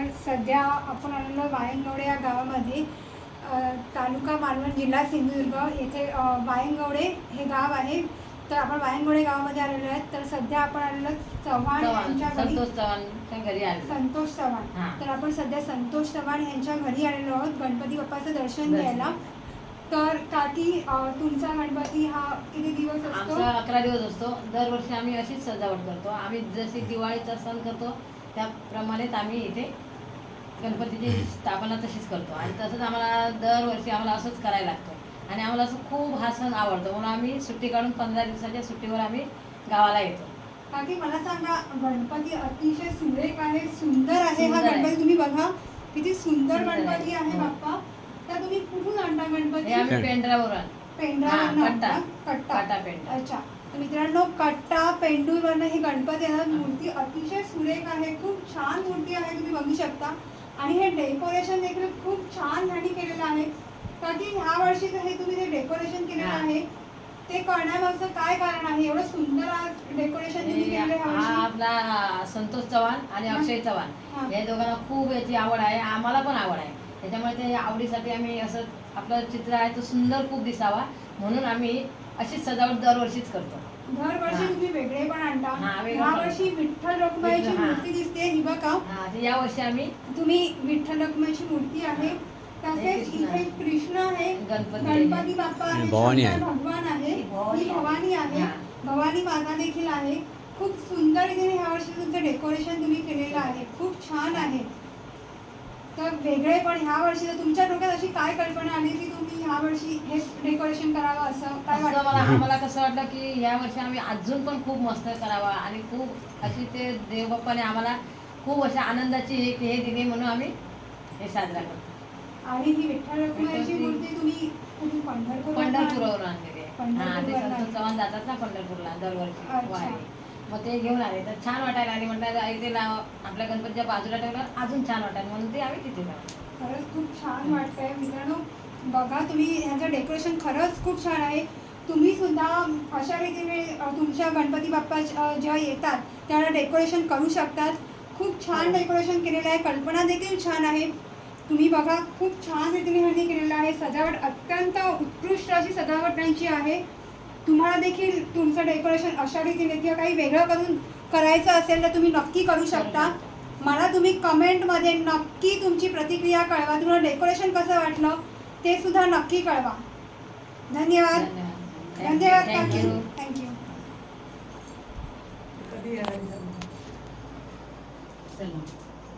तर सध्या आपण आलेलो वायंगवडे या गावामध्ये. तालुका मालवण जिल्हा सिंधुदुर्ग येथे वायंगवडे हे गाव आहे. तर आपण वायंगवडे गावामध्ये आलेलो आहेत तर सध्या आपण आलेलो चव्हाण चव्हाण यांच्या घरी. संतोष चव्हाणच्या घरी संतोष चव्हाण. तर आपण सध्या संतोष चव्हाण यांच्या घरी आलेलो आहोत गणपती बाप्पाचं दर्शन. घ्यायला. तर काकी तुमचा गणपती हा किती दिवस असतो? अकरा दिवस असतो. दरवर्षी आम्ही अशीच सजावट करतो. आम्ही जशी दिवाळीचा सण करतो त्याप्रमाणेच आम्ही इथे गणपतीची स्थापना तशीच करतो. आणि तसंच आम्हाला दरवर्षी आम्हाला असंच करायला लागतं. आणि आम्हाला असं खूप हा सण आवडतो. म्हणून आम्ही सुट्टी काढून पंधरा दिवसाच्या सुट्टीवर आम्ही गावाला येतो. काकी मला सांगा गणपती अतिशय सुरेख आहे सुंदर आहे हा आहे. गणपती. तुम्ही बघा किती सुंदर आहे. गणपती आहे हो. बाप्पा. तर तुम्ही कुठून आणता गणपती? आम्ही हा, आणता? कट्टा. पेंढा. अच्छा. तर मित्रांनो कट्टा पेंडूरवरनं ही गणपती येणार मूर्ती अतिशय सुरेख आहे. खूप छान मूर्ती आहे. तुम्ही बघू शकता. आणि हे डेकोरेशन देखील खूप छान ह्यांनी केलेलं आहे. का की ह्या वर्षीचं हे तुम्ही जे डेकोरेशन केलेलं. आहे ते करण्यामागचं काय कारण आहे? एवढं सुंदर डेकोरेशन तुम्ही हे केलेलं आहे ह्या हा वर्षी आपला संतोष चव्हाण आणि अक्षय. चव्हाण. या दोघांना खूप याची आवड आहे. आम्हाला पण आवड आहे. त्याच्यामुळे ते आवडीसाठी आम्ही असं आपलं चित्र आहे तो सुंदर खूप दिसावा म्हणून आम्ही अशीच सजावट दरवर्षीच करतो दरवर्षी हा. तुम्ही वेगळे पण आणता हा, वेगळं ह्या पण. वर्षी विठ्ठल रखुमाईची हा. मूर्ती दिसते ही बघा हा ते यावर्षी आम्ही तुम्ही विठ्ठल रखुमाईची मूर्ती आहे तसेच कृष्ण इथे कृष्ण आहे गणपती आहे. गणपती बाप्पा आहे भवानी शंकर आहे. भगवान आहे ही भवानी ही आहे. भवानी आहे हा. भवानी माता देखील आहे खूप सुंदर इथे ह्या वर्षी तुमचं डेकोरेशन तुम्ही केलेलं आहे खूप छान आहे तर वेगळे पण ह्या वर्षी तर तुमच्या डोक्यात अशी काय कल्पना आली की तुम्ही ह्या वर्षी हे डेकोरेशन करावं असं काय असं मला आम्हाला कसं वाटलं की या वर्षी आम्ही अजून पण खूप मस्त करावा आणि खूप अशी ते देवबाप्पाने आम्हाला खूप अशा आनंदाची एक हे दिली म्हणून आम्ही हे साजरा करतो. आणि ही विठ्ठल रखुमाईची मूर्ती तुम्ही पंढरपूर पंढरपूरवरून आणलेली आहे. हा ते पंढरपूरवरून संतोष चव्हाण जातात ना पंढरपूरला दरवर्षी. अच्छा. वारी. मग ते घेऊन आले. तर छान वाटायला आले म्हटलं इथे लाव. आपल्या गणपतीच्या बाजूला ठेवलं अजून छान वाटायला म्हणून ते आम्ही तिथे लावलं. खरंच खूप छान वाटतंय. मित्रांनो बघा तुम्ही ह्याचं डेकोरेशन खरंच खूप छान आहे. तुम्ही सुद्धा अशा रीतीने तुमच्या गणपती बाप्पा जेव्हा येतात त्यावेळेला डेकोरेशन करू शकतात. खूप छान हो. डेकोरेशन केलेलं आहे. कल्पना देखील छान आहे. तुम्ही बघा खूप छान रीतीने ह्यांनी केलेलं आहे. सजावट अत्यंत उत्कृष्ट अशी सजावट त्यांची आहे. तुम्हाला देखील तुमचं डेकोरेशन अशा रीतीने किंवा काही वेगळं करून करायचं असेल तर तुम्ही नक्की करू शकता. मला तुम्ही कमेंटमध्ये नक्की तुमची प्रतिक्रिया कळवा. तुम्हाला डेकोरेशन कसं वाटलं ते सुद्धा नक्की कळवा. धन्यवाद. धन्यवाद. थँक्यू थँक्यू चला.